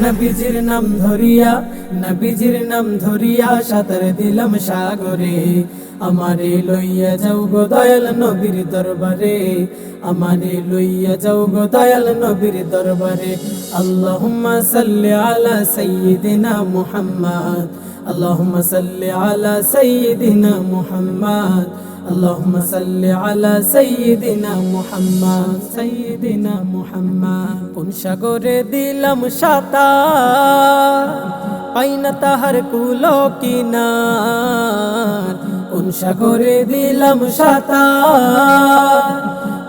নবীজির নাম ধরিয়া নবীজির নাম ধরিয়া সাঁতার দিলাম সাগরে আমারে লইয়া যাও গো দয়াল নবীর দরবারে আমারে লইয়া যাও গো দয়াল নবীর দরবারে আল্লাহুম্মা সাল্লি আলা সাইয়্যিদিনা মুহাম্মদ আল্লাহুম্মা সাল্লি আলা সাইয়্যিদিনা মুহাম্মদ اللهم صل على سيدنا محمد سيدنا محمد কোন সাগরে দিলাম সাঁতার পাইনা তাহার কুলো কিনার। উনসা করে দিলাম সাতা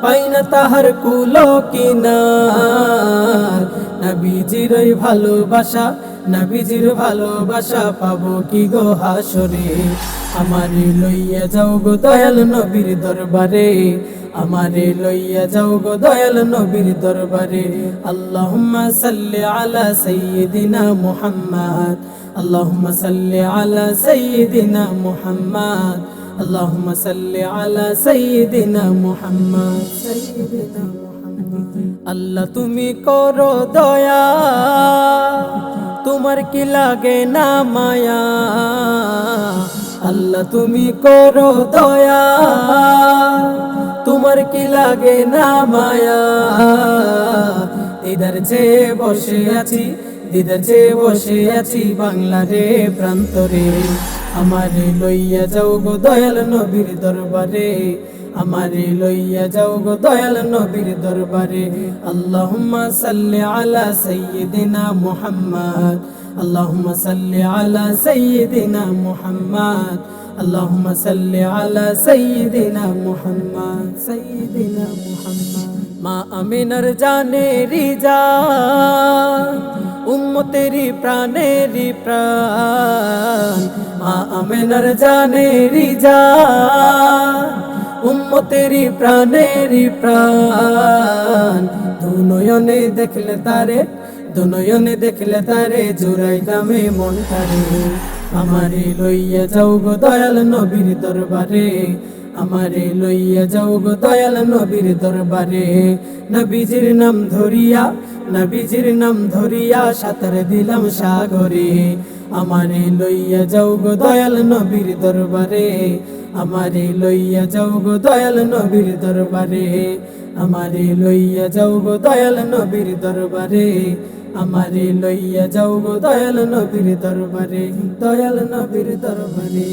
পাইনা তাহার কুলো কিনার। নবীজির ভালোবাসা নবীজির ভালোবাসা পাবো কি গো হাসরে আমারে লইয়া যাও গো দয়াল নবীর দরবারে আমারে লইয়া যাও গো দয়াল নবীর দরবারে আল্লাহুম্মা সাল্লি আলা সাইয়্যিদিনা মুহাম্মদ আল্লাহুম্মা সাল্লি আলা সাইয়্যিদিনা মুহাম্মদ اللهم صل على سيدنا محمد سيدنا محمد আল্লাহ তুমি করো দয়া তোমার কি লাগে না মায়া? আল্লাহ তুমি করো দয়া। তোমার কি লাগে না মায়া? দিদার যে বসে আছি, দিদার যে বসে আছি বাংলারে প্রান্তরে। আমারে লইয়া যাও গো দয়াল নবীর দরবারে। আমারে লইয়া যাও গো দয়াল নবীর দরবারে। আল্লাহুম্মা সাল্লি আলা সাইয়্যিদিনা মুহাম্মদ। আল্লাহুম্মা সাল্লি আলা সাইয়্যিদিনা মুহাম্মদ। আল্লাহুম্মা সাল্লি আলা সাইয়্যিদিনা মুহাম্মদ। সাইয়্যিদিনা মুহাম্মদ। মা আমিনার জানে রিজা উম্মতেরি প্রাণেরি প্রাণ। মা আমিনার জানে রিজা উম্মতেরি প্রাণেরি প্রাণ। দুনয়নে দেখলে তারে দুনয়নে দেখলে তারে জোড়াই দামে মন তারে আমারে লইয়া যাও গো দয়াল নবীর দরবারে, আমারে লইয়া যাও গো দয়াল নবীর দরবারে। নবীজির নাম ধরিয়া, নবীজির নাম ধরিয়া সাঁতার দিলাম সাগরে। আমারে লইয়া যাও গো দয়াল নবীর দরবারে আমারে লইয়া যাও গো দয়াল নবীর দরবারে। আমারে লইয়া যাও গো দয়াল নবীর দরবারে। আমারে লইয়া যাও গো দয়াল নবীর দরবারে। দয়াল নবীর দরবারে।